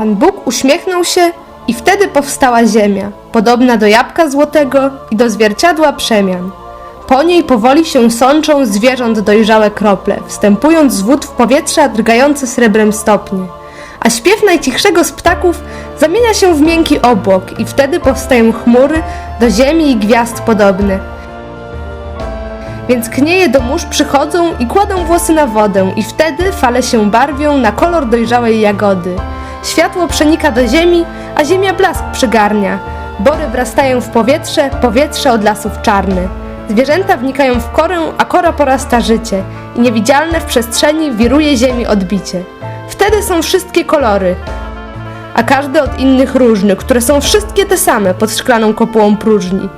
Pan Bóg uśmiechnął się i wtedy powstała ziemia, podobna do jabłka złotego i do zwierciadła przemian. Po niej powoli się sączą zwierząt dojrzałe krople, wstępując z wód w powietrza drgające srebrem stopnie. A śpiew najcichszego z ptaków zamienia się w miękki obłok i wtedy powstają chmury do ziemi i gwiazd podobne. Więc knieje do mórz przychodzą i kładą włosy na wodę i wtedy fale się barwią na kolor dojrzałej jagody. Światło przenika do ziemi, a ziemia blask przygarnia. Bory wrastają w powietrze, powietrze od lasów czarne. Zwierzęta wnikają w korę, a kora porasta życie i niewidzialne w przestrzeni wiruje ziemi odbicie. Wtedy są wszystkie kolory, a każdy od innych różny, które są wszystkie te same pod szklaną kopułą próżni.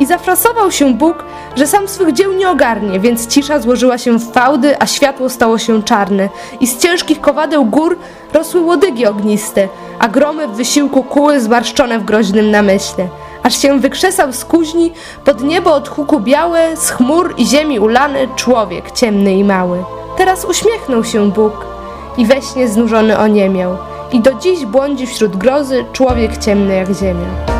I zafrasował się Bóg, że sam swych dzieł nie ogarnie, więc cisza złożyła się w fałdy, a światło stało się czarne. I z ciężkich kowadeł gór rosły łodygi ogniste, a gromy w wysiłku kuły zmarszczone w groźnym namyśle. Aż się wykrzesał z kuźni, pod niebo od huku białe, z chmur i ziemi ulany człowiek ciemny i mały. Teraz uśmiechnął się Bóg i we śnie znużony oniemiał. I do dziś błądzi wśród grozy człowiek ciemny jak ziemia.